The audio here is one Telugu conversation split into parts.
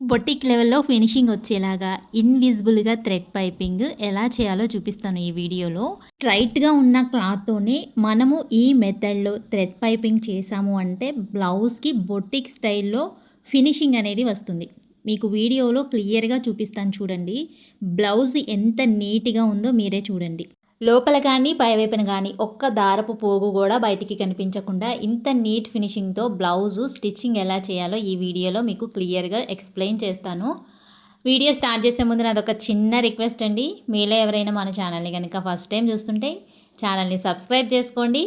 బొటిక్ లెవెల్లో ఫినిషింగ్ వచ్చేలాగా ఇన్విజిబుల్గా థ్రెడ్ పైపింగ్ ఎలా చేయాలో చూపిస్తాను ఈ వీడియోలో. స్ట్రైట్గా ఉన్న క్లాత్తోనే మనము ఈ మెథడ్లో థ్రెడ్ పైపింగ్ చేసాము అంటే బ్లౌజ్కి బొటిక్ స్టైల్లో ఫినిషింగ్ అనేది వస్తుంది. మీకు వీడియోలో క్లియర్గా చూపిస్తాను చూడండి. బ్లౌజ్ ఎంత నీట్గా ఉందో మీరే చూడండి. లోపల కానీ పైవైపున కానీ ఒక్క దారపు పోగు కూడా బయటికి కనిపించకుండా ఇంత నీట్ ఫినిషింగ్తో బ్లౌజు స్టిచ్చింగ్ ఎలా చేయాలో ఈ వీడియోలో మీకు క్లియర్గా ఎక్స్ప్లెయిన్ చేస్తాను. వీడియో స్టార్ట్ చేసే ముందు నాది ఒక చిన్న రిక్వెస్ట్ అండి. మీలో ఎవరైనా మన ఛానల్ని కనుక ఫస్ట్ టైం చూస్తుంటే ఛానల్ని సబ్స్క్రైబ్ చేసుకోండి.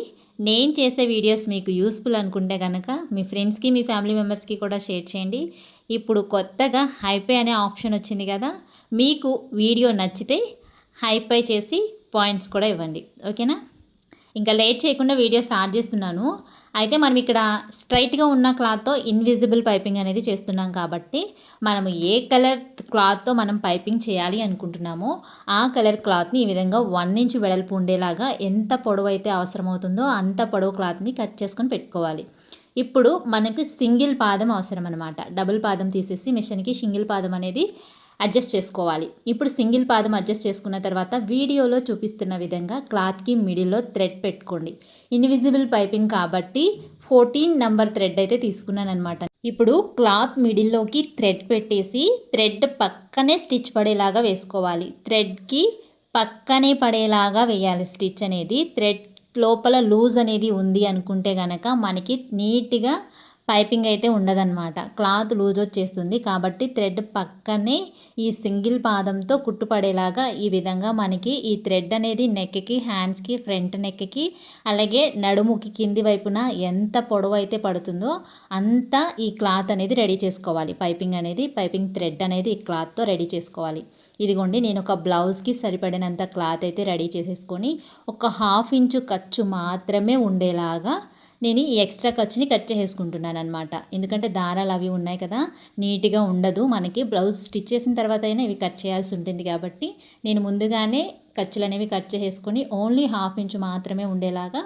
నేను చేసే వీడియోస్ మీకు యూస్ఫుల్ అనుకుంటే కనుక మీ ఫ్రెండ్స్కి మీ ఫ్యామిలీ మెంబర్స్కి కూడా షేర్ చేయండి. ఇప్పుడు కొత్తగా హైపే అనే ఆప్షన్ వచ్చింది కదా మీకు వీడియో నచ్చితే హైపై చేసి పాయింట్స్ కూడా ఇవ్వండి. ఓకేనా? ఇంకా లేట్ చేయకుండా వీడియో స్టార్ట్ చేస్తున్నాను. అయితే మనం ఇక్కడ స్ట్రైట్గా ఉన్న క్లాత్తో ఇన్విజిబుల్ పైపింగ్ అనేది చేస్తున్నాం కాబట్టి మనం ఏ కలర్ క్లాత్తో మనం పైపింగ్ చేయాలి అనుకుంటున్నామో ఆ కలర్ క్లాత్ని ఈ విధంగా వన్ ఇంచ్ వెడల్పు ఉండేలాగా ఎంత పొడవు అయితే అవసరమవుతుందో అంత పొడవు క్లాత్ని కట్ చేసుకొని పెట్టుకోవాలి. ఇప్పుడు మనకు సింగిల్ పాదం అవసరం అనమాట డబుల్ పాదం తీసేసి మిషన్కి సింగిల్ పాదం అనేది అడ్జస్ట్ చేసుకోవాలి. ఇప్పుడు సింగిల్ పాదం అడ్జస్ట్ చేసుకున్న తర్వాత వీడియోలో చూపిస్తున్న విధంగా క్లాత్కి మిడిల్లో థ్రెడ్ పెట్టుకోండి. ఇన్విజిబుల్ పైపింగ్ కాబట్టి ఫోర్టీన్ నంబర్ థ్రెడ్ అయితే తీసుకున్నాను అనమాట ఇప్పుడు క్లాత్ మిడిల్లోకి థ్రెడ్ పెట్టేసి థ్రెడ్ పక్కనే స్టిచ్ పడేలాగా వేసుకోవాలి. థ్రెడ్కి పక్కనే పడేలాగా వేయాలి స్టిచ్ అనేది. థ్రెడ్ లోపల లూజ్ అనేది ఉంది అనుకుంటే కనుక మనకి నీట్గా పైపింగ్ అయితే ఉండదన్నమాట. క్లాత్ లూజ్ వచ్చేస్తుంది కాబట్టి థ్రెడ్ పక్కనే ఈ సింగిల్ పాదంతో కుట్టుపడేలాగా ఈ విధంగా మనకి ఈ థ్రెడ్ అనేది నెక్కి హ్యాండ్స్కి ఫ్రంట్ నెక్కి అలాగే నడుముకి కింది వైపున ఎంత పొడవు అయితే పడుతుందో అంత ఈ క్లాత్ అనేది రెడీ చేసుకోవాలి. పైపింగ్ అనేది పైపింగ్ థ్రెడ్ అనేది ఈ క్లాత్తో రెడీ చేసుకోవాలి. ఇదిగోండి నేను ఒక బ్లౌజ్కి సరిపడినంత క్లాత్ అయితే రెడీ చేసేసుకొని ఒక హాఫ్ ఇంచు ఖర్చు మాత్రమే ఉండేలాగా నేను ఈ ఎక్స్ట్రా ఖర్చుని కట్ చేసుకుంటున్నాను అనమాట ఎందుకంటే దారాలు అవి ఉన్నాయి కదా నీట్గా ఉండదు మనకి. బ్లౌజ్ స్టిచ్ చేసిన తర్వాత అయినా ఇవి కట్ చేయాల్సి ఉంటుంది కాబట్టి నేను ముందుగానే ఖర్చులు అనేవి కట్ చేసుకొని ఓన్లీ హాఫ్ ఇంచ్ మాత్రమే ఉండేలాగా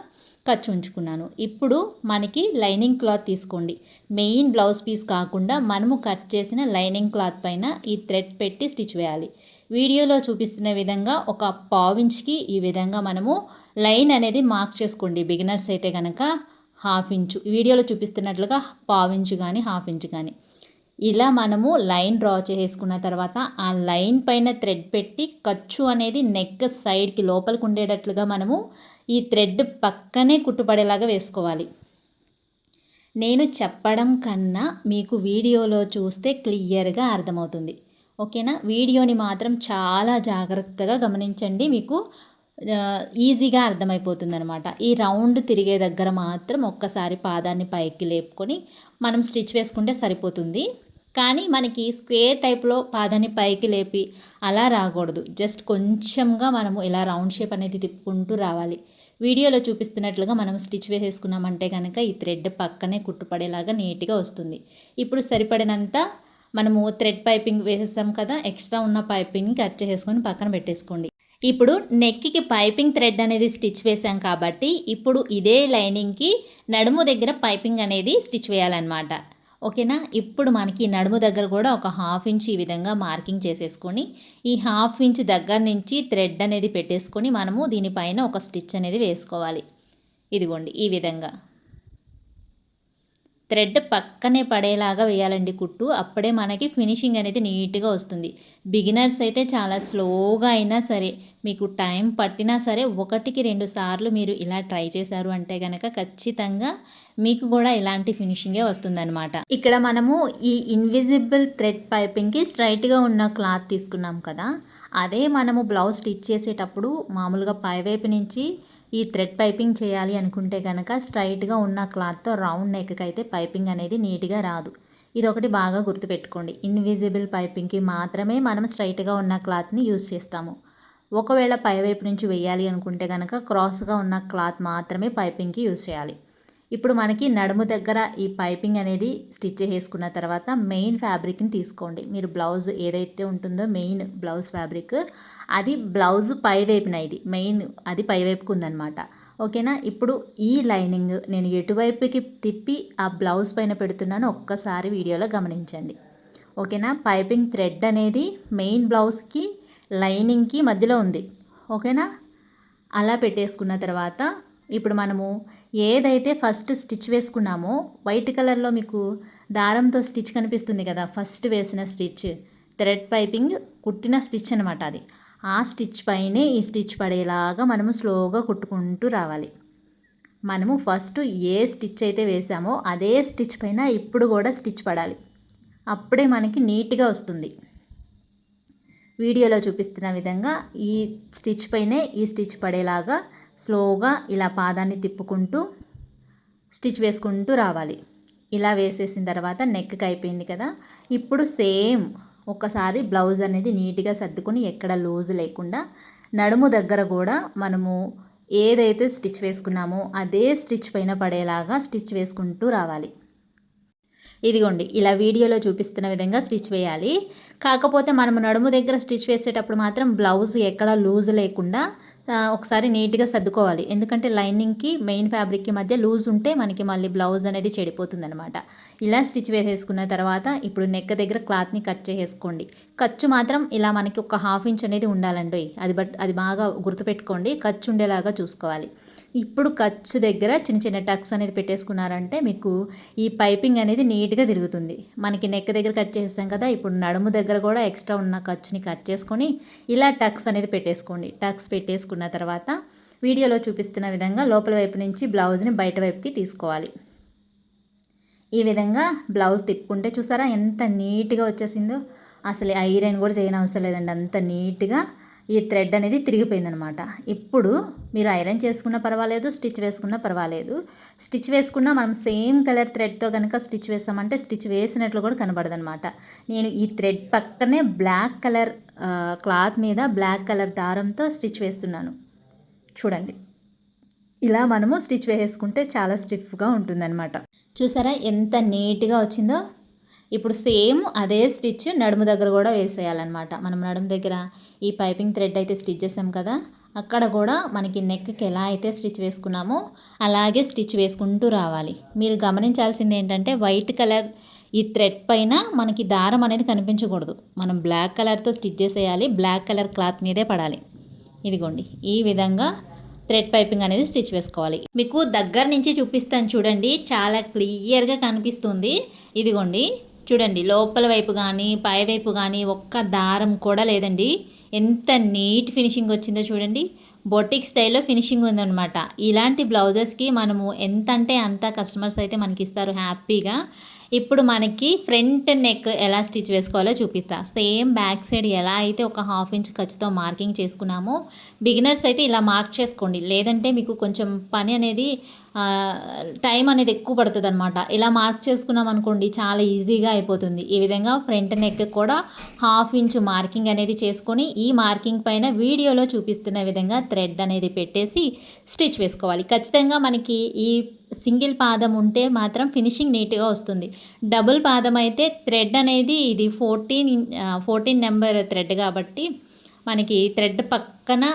ఖర్చు ఉంచుకున్నాను. ఇప్పుడు మనకి లైనింగ్ క్లాత్ తీసుకోండి. మెయిన్ బ్లౌజ్ పీస్ కాకుండా మనము కట్ చేసిన లైనింగ్ క్లాత్ పైన ఈ థ్రెడ్ పెట్టి స్టిచ్ వేయాలి. వీడియోలో చూపిస్తున్న విధంగా ఒక పావించ్కి ఈ విధంగా మనము లైన్ అనేది మార్క్ చేసుకోండి. బిగినర్స్ అయితే కనుక హాఫ్ ఇంచు. వీడియోలో చూపిస్తున్నట్లుగా పావించు కానీ హాఫ్ ఇంచు కానీ ఇలా మనము లైన్ డ్రా చేసుకున్న తర్వాత ఆ లైన్ పైన థ్రెడ్ పెట్టి ఖర్చు అనేది నెక్ సైడ్కి లోపలికి ఉండేటట్లుగా మనము ఈ థ్రెడ్ పక్కనే కుట్టుపడేలాగా వేసుకోవాలి. నేను చెప్పడం కన్నా మీకు వీడియోలో చూస్తే క్లియర్గా అర్థమవుతుంది. ఓకేనా? వీడియోని మాత్రం చాలా జాగ్రత్తగా గమనించండి. మీకు ఈజీగా అర్థమైపోతుంది అనమాట ఈ రౌండ్ తిరిగే దగ్గర మాత్రం ఒక్కసారి పాదాన్ని పైకి లేపుకొని మనం స్టిచ్ వేసుకుంటే సరిపోతుంది. కానీ మనకి స్క్వేర్ టైప్లో పాదాన్ని పైకి లేపి అలా రాకూడదు. జస్ట్ కొంచెంగా మనము ఇలా రౌండ్ షేప్ అనేది తిప్పుకుంటూ రావాలి. వీడియోలో చూపిస్తున్నట్లుగా మనం స్టిచ్ వేసేసుకున్నామంటే కనుక ఈ థ్రెడ్ పక్కనే కుట్టుపడేలాగా నీట్గా వస్తుంది. ఇప్పుడు సరిపడినంత మనము థ్రెడ్ పైపింగ్ వేసేసాం కదా ఎక్స్ట్రా ఉన్న పైపింగ్ కట్ చేసుకొని పక్కన పెట్టేసుకోండి. ఇప్పుడు నెక్కి పైపింగ్ థ్రెడ్ అనేది స్టిచ్ వేసాం కాబట్టి ఇప్పుడు ఇదే లైనింగ్కి నడుము దగ్గర పైపింగ్ అనేది స్టిచ్ వేయాలన్నమాట. ఓకేనా? ఇప్పుడు మనకి నడుము దగ్గర కూడా ఒక హాఫ్ ఇంచ్ ఈ విధంగా మార్కింగ్ చేసేసుకొని ఈ హాఫ్ ఇంచ్ దగ్గర నుంచి థ్రెడ్ అనేది పెట్టేసుకొని మనము దీనిపైన ఒక స్టిచ్ అనేది వేసుకోవాలి. ఇదిగోండి ఈ విధంగా. థ్రెడ్ పక్కనే పడేలాగా వేయాలండి కుట్టు. అప్పుడే మనకి ఫినిషింగ్ అనేది నీట్గా వస్తుంది. బిగినర్స్ అయితే చాలా స్లోగా అయినా సరే మీకు టైం పట్టినా సరే ఒకటికి రెండు సార్లు మీరు ఇలా ట్రై చేశారు అంటే కనుక ఖచ్చితంగా మీకు కూడా ఇలాంటి ఫినిషింగే వస్తుందన్నమాట. ఇక్కడ మనము ఈ ఇన్విజిబుల్ థ్రెడ్ పైపింగ్కి స్ట్రైట్గా ఉన్న క్లాత్ తీసుకున్నాం కదా. అదే మనము బ్లౌజ్ స్టిచ్ చేసేటప్పుడు మామూలుగా పైవైపు నుంచి ఈ థ్రెడ్ పైపింగ్ చేయాలి అనుకుంటే కనుక స్ట్రైట్గా ఉన్న క్లాత్తో రౌండ్ నెక్కి అయితే పైపింగ్ అనేది నీట్గా రాదు. ఇది ఒకటి బాగా గుర్తుపెట్టుకోండి. ఇన్విజిబుల్ పైపింగ్కి మాత్రమే మనం స్ట్రైట్గా ఉన్న క్లాత్ని యూస్ చేస్తాము. ఒకవేళ పైవైపు నుంచి వేయాలి అనుకుంటే కనుక క్రాస్గా ఉన్న క్లాత్ మాత్రమే పైపింగ్కి యూస్ చేయాలి. ఇప్పుడు మనకి నడుము దగ్గర ఈ పైపింగ్ అనేది స్టిచ్ చేసుకున్న తర్వాత మెయిన్ ఫ్యాబ్రిక్ని తీసుకోండి. మీరు బ్లౌజ్ ఏదైతే ఉంటుందో మెయిన్ బ్లౌజ్ ఫ్యాబ్రిక్ అది బ్లౌజ్ పై వైపున ఇది మెయిన్ అది పై వైపుకు ఉందనమాట ఓకేనా? ఇప్పుడు ఈ లైనింగ్ నేను ఎటువైపుకి తిప్పి ఆ బ్లౌజ్ పైన పెడుతున్నాను ఒక్కసారి వీడియోలో గమనించండి. ఓకేనా? పైపింగ్ థ్రెడ్ అనేది మెయిన్ బ్లౌజ్కి లైనింగ్కి మధ్యలో ఉంది. ఓకేనా? అలా పెట్టేసుకున్న తర్వాత ఇప్పుడు మనము ఏదైతే ఫస్ట్ స్టిచ్ వేసుకున్నామో వైట్ కలర్లో మీకు దారంతో స్టిచ్ కనిపిస్తుంది కదా ఫస్ట్ వేసిన స్టిచ్. థ్రెడ్ పైపింగ్ కుట్టిన స్టిచ్ అనమాట అది. ఆ స్టిచ్ పైనే ఈ స్టిచ్ పడేలాగా మనము స్లోగా కుట్టుకుంటూ రావాలి. మనము ఫస్ట్ ఏ స్టిచ్ అయితే వేసామో అదే స్టిచ్ పైన ఇప్పుడు కూడా స్టిచ్ పడాలి. అప్పుడే మనకి నీట్గా వస్తుంది. వీడియోలో చూపిస్తున్న విధంగా ఈ స్టిచ్ పైనే ఈ స్టిచ్ పడేలాగా స్లోగా ఇలా పాదాన్ని తిప్పుకుంటూ స్టిచ్ వేసుకుంటూ రావాలి. ఇలా వేసేసిన తర్వాత నెక్కి అయిపోయింది కదా. ఇప్పుడు సేమ్ ఒకసారి బ్లౌజ్ అనేది నీట్గా సర్దుకొని ఎక్కడ లూజ్ లేకుండా నడుము దగ్గర కూడా మనము ఏదైతే స్టిచ్ వేసుకున్నామో అదే స్టిచ్ పైన పడేలాగా స్టిచ్ వేసుకుంటూ రావాలి. ఇదిగోండి ఇలా వీడియోలో చూపిస్తున్న విధంగా స్టిచ్ వేయాలి. కాకపోతే మనము నడుము దగ్గర స్టిచ్ వేసేటప్పుడు మాత్రం బ్లౌజ్ ఎక్కడ లూజ్ లేకుండా ఒకసారి నీట్గా సర్దుకోవాలి. ఎందుకంటే లైనింగ్కి మెయిన్ ఫ్యాబ్రిక్కి మధ్య లూజ్ ఉంటే మనకి మళ్ళీ బ్లౌజ్ అనేది చెడిపోతుంది అనమాట ఇలా స్టిచ్ వేసేసుకున్న తర్వాత ఇప్పుడు నెక్ దగ్గర క్లాత్ని కట్ చేసేసుకోండి. ఖర్చు మాత్రం ఇలా మనకి ఒక హాఫ్ ఇంచ్ అనేది ఉండాలండి. అది బట్ అది బాగా గుర్తుపెట్టుకోండి. ఖర్చు ఉండేలాగా చూసుకోవాలి. ఇప్పుడు ఖర్చు దగ్గర చిన్న చిన్న టక్స్ అనేది పెట్టేసుకున్నారంటే మీకు ఈ పైపింగ్ అనేది నీట్గా తిరుగుతుంది. మనకి నెక్ దగ్గర కట్ చేస్తాం కదా ఇప్పుడు నడుము దగ్గర కూడా ఎక్స్ట్రా ఉన్న ఖర్చుని కట్ చేసుకొని ఇలా టక్స్ అనేది పెట్టేసుకోండి. టక్స్ పెట్టేసుకున్న తర్వాత వీడియోలో చూపిస్తున్న విధంగా లోపల వైపు నుంచి బ్లౌజ్ని బయట వైపుకి తీసుకోవాలి. ఈ విధంగా బ్లౌజ్ తిప్పుకుంటే చూసారా ఎంత నీట్గా వచ్చేసిందో. అసలు ఐరన్ కూడా చేయని అవసరం లేదండి. అంత నీట్గా ఈ థ్రెడ్ అనేది తిరిగిపోయిందనమాట. ఇప్పుడు మీరు ఐరన్ చేసుకున్నా పర్వాలేదు స్టిచ్ వేసుకున్నా పర్వాలేదు. స్టిచ్ వేసుకున్నా మనం సేమ్ కలర్ థ్రెడ్తో కనుక స్టిచ్ వేసామంటే స్టిచ్ వేసినట్లు కూడా కనబడదనమాట. నేను ఈ థ్రెడ్ పక్కనే బ్లాక్ కలర్ క్లాత్ మీద బ్లాక్ కలర్ దారంతో స్టిచ్ వేస్తున్నాను. చూడండి. ఇలా మనము స్టిచ్ వేసేసుకుంటే చాలా స్టిఫ్గా ఉంటుందన్నమాట చూసారా ఎంత నీట్గా వచ్చిందో? ఇప్పుడు సేమ్ అదే స్టిచ్ నడుము దగ్గర కూడా వేసేయాలన్నమాట. మనం నడుము దగ్గర ఈ పైపింగ్ థ్రెడ్ అయితే స్టిచ్ చేసాం కదా అక్కడ కూడా మనకి నెక్కి ఎలా అయితే స్టిచ్ వేసుకున్నామో అలాగే స్టిచ్ వేసుకుంటూ రావాలి. మీరు గమనించాల్సింది ఏంటంటే వైట్ కలర్ ఈ థ్రెడ్ పైన మనకి దారం అనేది కనిపించకూడదు. మనం బ్లాక్ కలర్తో స్టిచ్ చేసేయాలి బ్లాక్ కలర్ క్లాత్ మీదే పడాలి. ఇదిగోండి ఈ విధంగా థ్రెడ్ పైపింగ్ అనేది స్టిచ్ వేసుకోవాలి. మీకు దగ్గర నుంచి చూపిస్తాను చూడండి చాలా క్లియర్గా కనిపిస్తుంది. ఇదిగోండి చూడండి లోపల వైపు కానీ పై వైపు కానీ ఒక్క దారం కూడా లేదండి. ఎంత నీట్ ఫినిషింగ్ వచ్చిందో చూడండి. బొటిక్ స్టైల్లో ఫినిషింగ్ ఉందన్నమాట. ఇలాంటి బ్లౌజెస్కి మనము ఎంత అంటే అంత కస్టమర్స్ అయితే మనకి ఇస్తారు హ్యాపీగా. ఇప్పుడు మనకి ఫ్రంట్ నెక్ ఎలా స్టిచ్ వేసుకోవాలో చూపిస్తా. సేమ్ బ్యాక్ సైడ్ ఎలా అయితే ఒక హాఫ్ ఇంచ్ ఖర్చుతో మార్కింగ్ చేసుకున్నామో బిగినర్స్ అయితే ఇలా మార్క్ చేసుకోండి. లేదంటే మీకు కొంచెం పని అనేది టైం అనేది ఎక్కువ పడుతుంది అనమాట ఇలా మార్క్ చేసుకున్నాం అనుకోండి చాలా ఈజీగా అయిపోతుంది. ఈ విధంగా ఫ్రంట్ నెక్ కూడా హాఫ్ ఇంచ్ మార్కింగ్ అనేది చేసుకొని ఈ మార్కింగ్ పైన వీడియోలో చూపిస్తున్న విధంగా థ్రెడ్ అనేది పెట్టేసి స్టిచ్ వేసుకోవాలి. ఖచ్చితంగా మనకి ఈ సింగిల్ పాదం ఉంటే మాత్రం ఫినిషింగ్ నీట్గా వస్తుంది. డబుల్ పాదం అయితే థ్రెడ్ అనేది ఇది ఫోర్టీన్ ఫోర్టీన్ నెంబర్ థ్రెడ్ కాబట్టి మనకి థ్రెడ్ పక్కన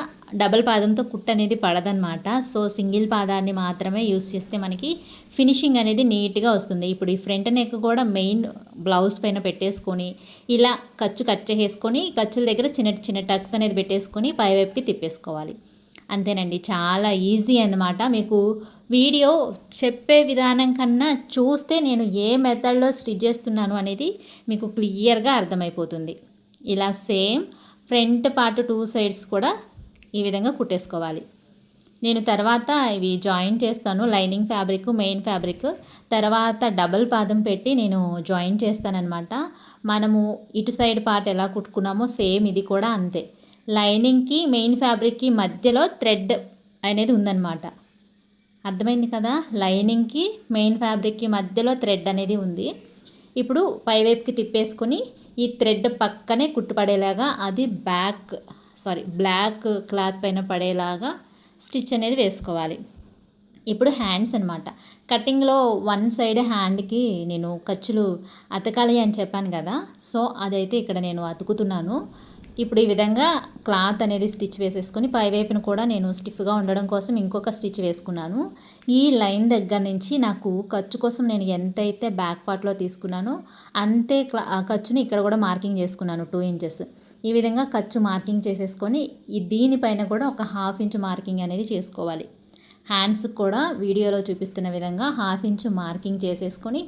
డబల్ పాదంతో కుట్ అనేది పడదనమాట సో సింగిల్ పాదాన్ని మాత్రమే యూస్ చేస్తే మనకి ఫినిషింగ్ అనేది నీట్గా వస్తుంది. ఇప్పుడు ఈ ఫ్రంట్ నెక్ కూడా మెయిన్ బ్లౌజ్ పైన పెట్టేసుకొని ఇలా ఖర్చు కట్ చేసేసుకొని ఖర్చుల దగ్గర చిన్న చిన్న టక్స్ అనేది పెట్టేసుకొని పైవైపుకి తిప్పేసుకోవాలి. అంతేనండి. చాలా ఈజీ అనమాట మీకు వీడియో చెప్పే విధానం కన్నా చూస్తే నేను ఏ మెథడ్లో స్టిచ్ చేస్తున్నాను అనేది మీకు క్లియర్గా అర్థమైపోతుంది. ఇలా same front part two sides కూడా ఈ విధంగా కుట్టేసుకోవాలి. నేను తర్వాత ఇవి జాయిన్ చేస్తాను. Lining fabric main fabric. తర్వాత డబల్ పాదం పెట్టి నేను జాయిన్ చేస్తానన్నమాట. మనము ఇటు సైడ్ పార్ట్ ఎలా కుట్టుకున్నామో సేమ్ ఇది కూడా అంతే. లైనింగ్కి మెయిన్ ఫ్యాబ్రిక్కి మధ్యలో థ్రెడ్ అనేది ఉందన్నమాట. అర్థమైంది కదా? లైనింగ్కి మెయిన్ ఫ్యాబ్రిక్కి మధ్యలో థ్రెడ్ అనేది ఉంది. ఇప్పుడు పైవైపుకి తిప్పేసుకొని ఈ థ్రెడ్ పక్కనే కుట్టుపడేలాగా అది బ్యాక్ సారీ బ్లాక్ క్లాత్ పైన పడేలాగా స్టిచ్ అనేది వేసుకోవాలి. ఇప్పుడు హ్యాండ్స్ అనమాట కటింగ్లో వన్ సైడ్ హ్యాండ్కి నేను ఖర్చులు అతకాలి అని చెప్పాను కదా సో అదైతే ఇక్కడ నేను అతుకుతున్నాను. ఇప్పుడు ఈ విధంగా క్లాత్ అనేది స్టిచ్ వేసేసుకొని పై వైపున కూడా నేను స్టిఫ్గా ఉండడం కోసం ఇంకొక స్టిచ్ వేసుకున్నాను. ఈ లైన్ దగ్గర నుంచి నాకు ఖర్చు కోసం నేను ఎంతైతే బ్యాక్ పార్ట్లో తీసుకున్నానో అంతే క్లా ఖర్చుని ఇక్కడ కూడా మార్కింగ్ చేసుకున్నాను టూ ఇంచెస్. ఈ విధంగా ఖర్చు మార్కింగ్ చేసేసుకొని దీనిపైన కూడా ఒక హాఫ్ ఇంచ్ మార్కింగ్ అనేది చేసుకోవాలి. హ్యాండ్స్ కూడా వీడియోలో చూపిస్తున్న విధంగా హాఫ్ ఇంచ్ మార్కింగ్ చేసేసుకొని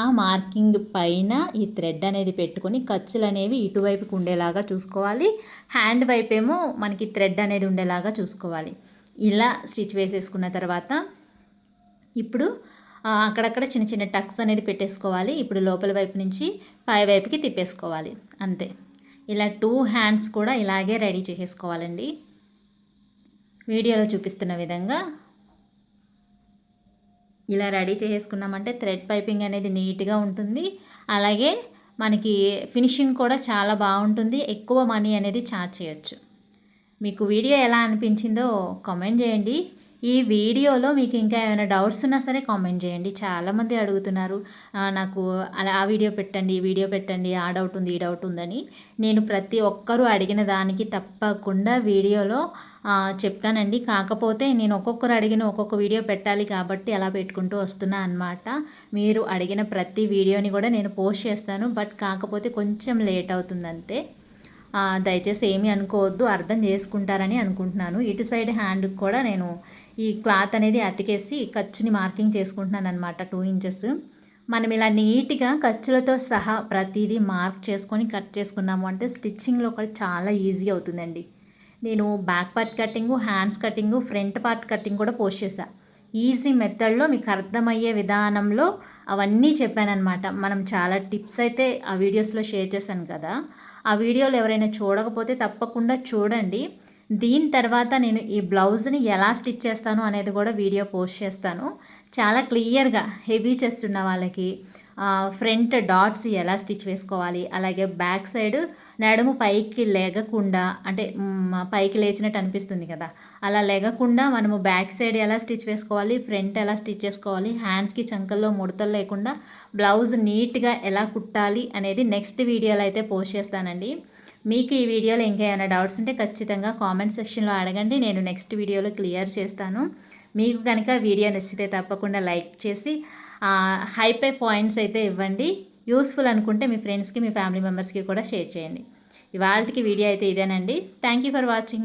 ఆ మార్కింగ్ పైన ఈ థ్రెడ్ అనేది పెట్టుకొని ఖర్చులు అనేవి ఇటువైపుకు ఉండేలాగా చూసుకోవాలి. హ్యాండ్ వైపు ఏమో మనకి థ్రెడ్ అనేది ఉండేలాగా చూసుకోవాలి. ఇలా స్టిచ్ వేసేసుకున్న తర్వాత ఇప్పుడు అక్కడక్కడ చిన్న చిన్న టక్స్ అనేది పెట్టేసుకోవాలి. ఇప్పుడు లోపల వైపు నుంచి పై వైపుకి తిప్పేసుకోవాలి. అంతే. ఇలా టూ హ్యాండ్స్ కూడా ఇలాగే రెడీ చేసేసుకోవాలండి. వీడియోలో చూపిస్తున్న విధంగా ఇలా రెడీ చేసుకున్నామంటే థ్రెడ్ పైపింగ్ అనేది నీట్గా ఉంటుంది. అలాగే మనకి ఫినిషింగ్ కూడా చాలా బాగుంటుంది. ఎక్కువ మనీ అనేది ఛార్జ్ చేయొచ్చు. మీకు వీడియో ఎలా అనిపించిందో కామెంట్ చేయండి. ఈ వీడియోలో మీకు ఇంకా ఏమైనా డౌట్స్ ఉన్నా సరే కామెంట్ చేయండి. చాలామంది అడుగుతున్నారు నాకు అలా ఆ వీడియో పెట్టండి ఈ వీడియో పెట్టండి ఆ డౌట్ ఉంది ఈ డౌట్ ఉందని. నేను ప్రతి ఒక్కరూ అడిగిన దానికి తప్పకుండా వీడియోలో చెప్తానండి. కాకపోతే నేను ఒక్కొక్కరు అడిగిన ఒక్కొక్క వీడియో పెట్టాలి కాబట్టి అలా పెట్టుకుంటూ వస్తున్నా అనమాట మీరు అడిగిన ప్రతి వీడియోని కూడా నేను పోస్ట్ చేస్తాను. బట్ కాకపోతే కొంచెం లేట్ అవుతుంది అంతే. దయచేసి ఏమీ అనుకోవద్దు అర్థం చేసుకుంటారని అనుకుంటున్నాను. ఇటు సైడ్ హ్యాండ్కి కూడా నేను ఈ క్లాత్ అనేది అతికేసి ఖర్చుని మార్కింగ్ చేసుకుంటున్నాను అనమాట టూ ఇంచెస్. మనం ఇలా నీట్గా ఖర్చులతో సహా ప్రతిదీ మార్క్ చేసుకొని కట్ చేసుకున్నాము అంటే స్టిచ్చింగ్లో కూడా చాలా ఈజీ అవుతుందండి. నేను back part cutting hands cutting front part cutting కూడా పోస్ట్ చేశాను ఈజీ మెథడ్లో మీకు అర్థమయ్యే విధానంలో అవన్నీ చెప్పానమాట మనం చాలా టిప్స్ అయితే ఆ వీడియోస్లో షేర్ చేశాను కదా. ఆ వీడియోలు ఎవరైనా చూడకపోతే తప్పకుండా చూడండి. దీని తర్వాత నేను ఈ బ్లౌజ్ని ఎలా స్టిచ్ చేస్తాను అనేది కూడా వీడియో పోస్ట్ చేస్తాను. చాలా క్లియర్గా హెవీ చెస్ట్ ఉన్న వాళ్ళకి ఫ్రంట్ డాట్స్ ఎలా స్టిచ్ వేసుకోవాలి అలాగే బ్యాక్ సైడ్ నడుము పైకి లేగకుండా అంటే పైకి లేచినట్టు అనిపిస్తుంది కదా అలా లేగకుండా మనము బ్యాక్ సైడ్ ఎలా స్టిచ్ వేసుకోవాలి ఫ్రంట్ ఎలా స్టిచ్ చేసుకోవాలి హ్యాండ్స్కి చంకల్లో ముడతలు లేకుండా బ్లౌజ్ నీట్గా ఎలా కుట్టాలి అనేది నెక్స్ట్ వీడియోలో అయితే పోస్ట్ చేస్తానండి. మీకు ఈ వీడియోలో ఇంకేమైనా డౌట్స్ ఉంటే ఖచ్చితంగా కామెంట్ సెక్షన్లో అడగండి. నేను నెక్స్ట్ వీడియోలో క్లియర్ చేస్తాను. మీకు కనుక వీడియో నచ్చితే తప్పకుండా లైక్ చేసి హైపై పాయింట్స్ అయితే ఇవ్వండి. యూస్ఫుల్ అనుకుంటే మీ ఫ్రెండ్స్కి మీ ఫ్యామిలీ మెంబర్స్కి కూడా షేర్ చేయండి. ఇవాళకి వీడియో అయితే ఇదేనండి. Thank you for watching.